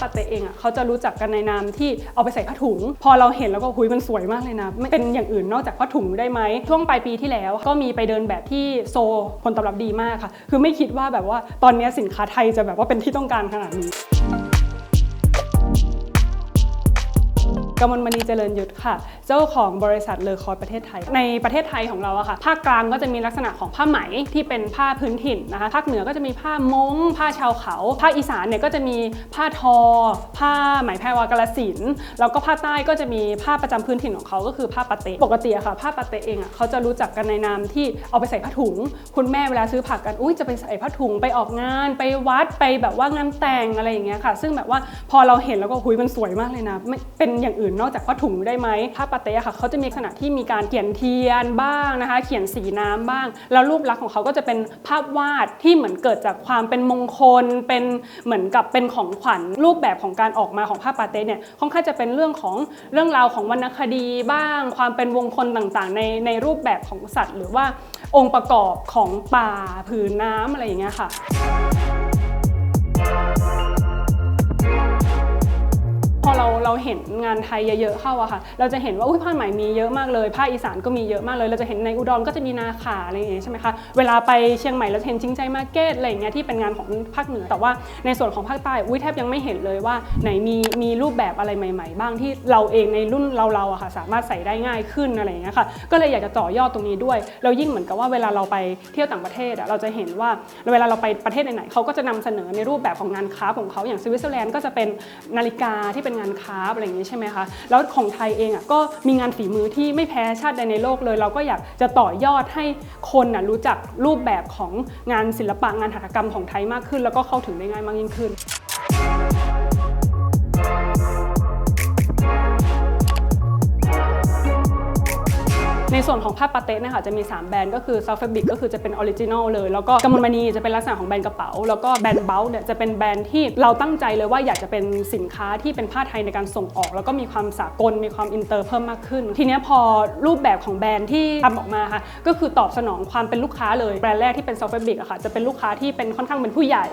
ปาเตเองอะเขาจะรู้จักกันในนามที่เอาไปใส่ผ้าถุง พอเราเห็นแล้วก็หุยมันสวยมากเลยนะไม่เป็นอย่างอื่นนอกจากผ้าถุงได้ไหมช่วงปลายปีที่แล้วก็มีไปเดินแบบที่โซผลตอบรับดีมากค่ะ คือไม่คิดว่าแบบว่าตอนนี้สินค้าไทยจะแบบว่าเป็นที่ต้องการขนาดนี้ กมลมณีเจริญยุทธค่ะ เจ้าของบริษัทเลอคอร์ประเทศไทย ในประเทศไทยของเราอะค่ะ ภาคกลางก็จะมีลักษณะของผ้าไหมที่เป็นผ้าพื้นถิ่นนะคะ ภาคเหนือก็จะมีผ้ามงผ้าชาวเขา ภาคอีสานเนี่ยก็จะมีผ้าทอ ผ้าไหมแพรวากาลสิน แล้วก็ภาคใต้ก็จะมีผ้าประจำพื้นถิ่นของเขาก็คือผ้าปาเตะปกติอะค่ะ ผ้าปาเตะเองอะเขาจะรู้จักกันในนามที่เอาไปใส่ผ้าถุง คุณแม่เวลาซื้อผักกัน อุ้ยจะไปใส่ผ้าถุงไปออกงาน ไปวัดไปแบบว่างานแต่งอะไรอย่างเงี้ยค่ะ ซึ่งแบบว่าพอเราเห็นแล้วก็หุยมันสวยมากเลยนะไม่เป็นอย่างอื่นนอกจากผ้าถุงได้ไหมผ้าปาเตะค่ะเขาจะมีลักษณะที่มีการเขียนเทียนบ้างนะคะ เขียนสีน้ำบ้าง แล้วรูปลักษณ์ของเขาก็จะเป็นภาพวาดที่เหมือนเกิดจากความเป็นมงคล เป็นเหมือนกับเป็นของขวัญรูปแบบของการออกมาของผ้าปาเตะเนี่ยค่อนข้างจะเป็นเรื่องของเรื่องราวของวรรณคดีบ้าง ความเป็นวงคลต่างๆ ในในรูปแบบของสัตว์ หรือว่าองค์ประกอบของป่าผืนน้ำอะไรอย่างเงี้ยค่ะ เราเห็นงานไทยเยอะๆเข้าอะค่ะ เราจะเห็นว่าอุ้ยผ้าไหมมีเยอะมากเลยภาคอีสานก็มีเยอะมากเลย เราจะเห็นในอุดรก็จะมีนาขาอะไรอย่างเงี้ยใช่ไหมคะเวลาไปเชียงใหม่เราจะเห็นชิงใจมาเก็ตอะไรอย่างเงี้ยที่เป็นงานของภาคเหนือ แต่ว่าในส่วนของภาคใต้อุ้ยแทบยังไม่เห็นเลยว่าไหนมีมีรูปแบบอะไรใหม่ ๆ บ้างที่เราเองในรุ่นเราๆอะค่ะสามารถใส่ได้ง่ายขึ้นอะไรอย่างเงี้ยค่ะก็เลยอยากจะต่อยอดตรงนี้ด้วยเรายิ่งเหมือนกับว่าเวลาเราไปเที่ยวต่างประเทศอะเราจะเห็นว่าเวลาเราไปประเทศไหนๆเขาก็จะนำเสนอในรูปแบบของงานคราของเขาอย่างสวิตเซอร์แลนด์ก็จะเป็นนาฬิกาที่เป็นงานคราฟต์อะไรอย่างนี้ใช่ไหมคะ แล้วของไทยเองอะก็มีงานฝีมือที่ไม่แพ้ชาติใดในโลกเลย เราก็อยากจะต่อยอดให้คนน่ะรู้จักรูปแบบของงานศิลปะงานหัตถกรรมของไทยมากขึ้น แล้วก็เข้าถึงได้ง่ายมากยิ่งขึ้น ในส่วนของผ้าปาเต้นะคะจะมี 3 แบรนด์ก็คือ South Fabric ก็คือจะเป็นออริจินอลเลย แล้วก็กำมลมณีจะเป็นลักษณะของแบรนด์กระเป๋า แล้วก็แบรนด์เบลเนี่ยจะเป็นแบรนด์ที่เราตั้งใจเลยว่าอยากจะเป็นสินค้าที่เป็นผ้าไทยในการส่งออก แล้วก็มีความสากลมีความอินเตอร์เพิ่มมากขึ้น ทีนี้พอรูปแบบของแบรนด์ที่ทำออกมาค่ะก็คือตอบสนองความเป็นลูกค้าเลยแบรนด์แรกที่เป็น South Fabric อะค่ะจะเป็นลูกค้าที่เป็นค่อนข้างเป็นผู้ใหญ่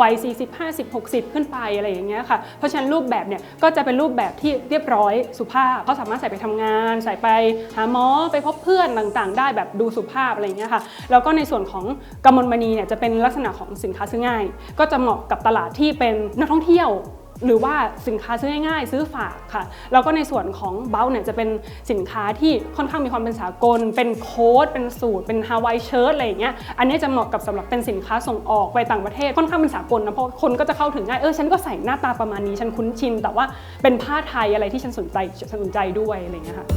วัย 40 50 60 ขึ้นไปอะไรอย่างเงี้ยค่ะเพราะฉะนั้นรูปแบบเนี่ยก็จะเป็นรูปแบบที่เรียบร้อยสุภาพเขาสามารถใส่ไปทำงาน ใส่ไปหาหมอไปพบเพื่อนต่างๆ ได้แบบดูสุภาพอะไรอย่างเงี้ยค่ะแล้วก็ในส่วนของกำมลมณีเนี่ยจะเป็นลักษณะของสินค้าซื้อง่าย ก็จะเหมาะกับตลาดที่เป็นนักท่องเที่ยวหรือว่าสินค้าซื้อง่ายๆ ซื้อฝากค่ะ แล้วก็ในส่วนของเบลเนี่ยจะเป็นสินค้าที่ค่อนข้างมีความเป็นสากล เป็นโค้ด เป็นสูตร เป็นฮาวายเชิ้ตอะไรอย่างเงี้ย อันนี้จะเหมาะกับสำหรับเป็นสินค้าส่งออกไปต่างประเทศ ค่อนข้างเป็นสากลนะเพราะคนก็จะเข้าถึงง่าย เออฉันก็ใส่หน้าตาประมาณนี้ ฉันคุ้นชิน แต่ว่าเป็นผ้าไทยอะไรที่ฉันสนใจ ฉันสนใจด้วยอะไรอย่างเงี้ยค่ะ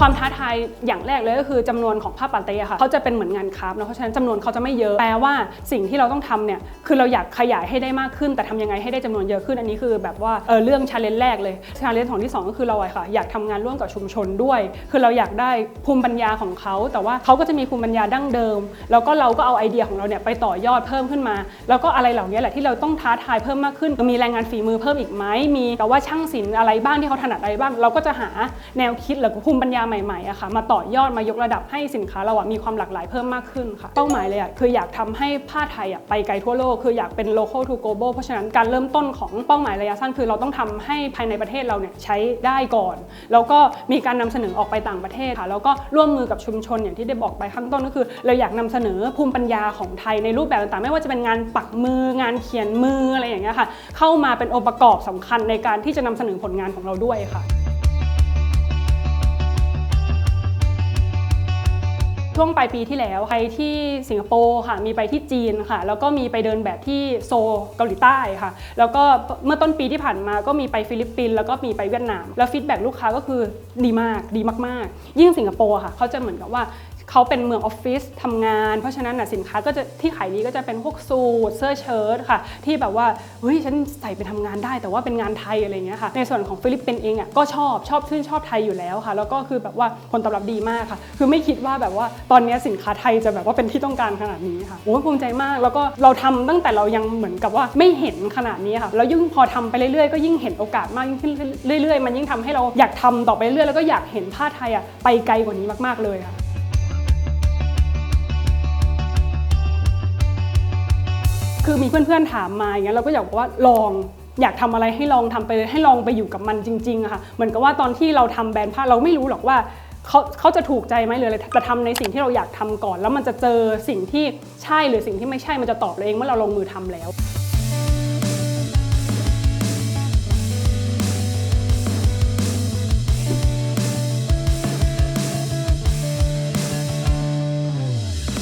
ความท้าทายอย่างแรกเลยก็คือจำนวนของผ้าปาเต้อะค่ะเขาจะเป็นเหมือนงานคราฟต์นะเพราะฉะนั้นจำนวนเขาจะไม่เยอะแปลว่าสิ่งที่เราต้องทำเนี่ยคือเราอยากขยายให้ได้มากขึ้น แต่ทำยังไงให้ได้จำนวนเยอะขึ้นอันนี้คือแบบว่าเออเรื่องชาเลนจ์แรกเลยชาเลนจ์ของที่สองก็คือเราอะค่ะอยากทำงานร่วมกับชุมชนด้วย คือเราอยากได้ภูมิปัญญาของเขาแต่ว่าเขาก็จะมีภูมิปัญญาดั้งเดิม แล้วก็เราก็เอาไอเดียของเราเนี่ยไปต่อยอดเพิ่มขึ้นมา แล้วก็อะไรเหล่านี้แหละที่เราต้องท้าทายเพิ่มมากขึ้นมีแรงงานฝีมือเพิ่มอีกไหมมีแต่ว่าช่างศิลป์อะไรบ้างที่เขาถนัดอะไรบ้าง เราก็จะหาแนวคิดหรือภูมิปัญญาใหม่ๆอะค่ะมาต่อยอดมายกระดับให้สินค้าเราอะมีความหลากหลายเพิ่มมากขึ้นค่ะเป้าหมายเลยอะคืออยากทำให้ผ้าไทยอะไปไกลทั่วโลกคืออยากเป็น local to global เพราะฉะนั้นการเริ่มต้นของเป้าหมายระยะสั้นคือเราต้องทำให้ภายในประเทศเราเนี่ยใช้ได้ก่อน แล้วก็มีการนำเสนอออกไปต่างประเทศค่ะแล้วก็ร่วมมือกับชุมชนอย่างที่ได้บอกไปข้างต้นก็คือ เราอยากนำเสนอภูมิปัญญาของไทยในรูปแบบต่างๆ ไม่ว่าจะเป็นงานปักมืองานเขียนมืออะไรอย่างเงี้ยค่ะ เข้ามาเป็นองค์ประกอบสำคัญในการที่จะนำเสนอผลงานของเราด้วยค่ะ ช่วงปลายปีที่แล้วไปที่สิงคโปร์ค่ะ มีไปที่จีนค่ะ แล้วก็มีไปเดินแบบที่โซลเกาหลีใต้ค่ะ แล้วก็เมื่อต้นปีที่ผ่านมาก็มีไปฟิลิปปินส์แล้วก็มีไปเวียดนาม แล้วฟีดแบ็ลูกค้าก็คือดีมากดีมากๆ ยิ่งสิงคโปร์ค่ะเขาจะเหมือนกับว่า เขาเป็นเมืองออฟฟิศทำงาน เพราะฉะนั้นนะสินค้าก็จะที่ขายดีก็จะเป็นพวกสูทเสื้อเชิ้ตค่ะ ที่แบบว่าเฮ้ยฉันใส่ไปทำงานได้ แต่ว่าเป็นงานไทยอะไรอย่างเงี้ยค่ะ ในส่วนของฟิลิปปินส์เองอะก็ชอบชอบชื่นชอบไทยอยู่แล้วค่ะ แล้วก็คือแบบว่าผลตอบรับดีมากค่ะ คือไม่คิดว่าแบบว่าตอนนี้สินค้าไทยจะแบบว่าเป็นที่ต้องการขนาดนี้ค่ะโอ้ยภูมิใจมากแล้วก็เราทำตั้งแต่เรายังเหมือนกับว่าไม่เห็นขนาดนี้ค่ะแล้วยิ่งพอทำไปเรื่อยๆก็ยิ่งเห็นโอกาสมากยิ่งขึ้นเรื่อยๆ มันยิ่งทำให้เราอยากทำต่อไปเรื่อยๆแล้วก็อยากเห็นผ้าไทยอะไปไกลกว่านี้มากๆเลยค่ะ คือมีเพื่อนๆถามมาอย่างเงี้ยเราก็อยากบอกว่าลองอยากทำอะไรให้ลองทำไปเลยให้ลองไปอยู่กับมันจริงๆอะค่ะเหมือนกับว่าตอนที่เราทำแบรนด์ผ้าเราไม่รู้หรอกว่าเขาเขาจะถูกใจไหมหรืออะไรแต่ทำในสิ่งที่เราอยากทำก่อน แล้วมันจะเจอสิ่งที่ใช่หรือสิ่งที่ไม่ใช่มันจะตอบเราเองเมื่อเราลงมือทำแล้ว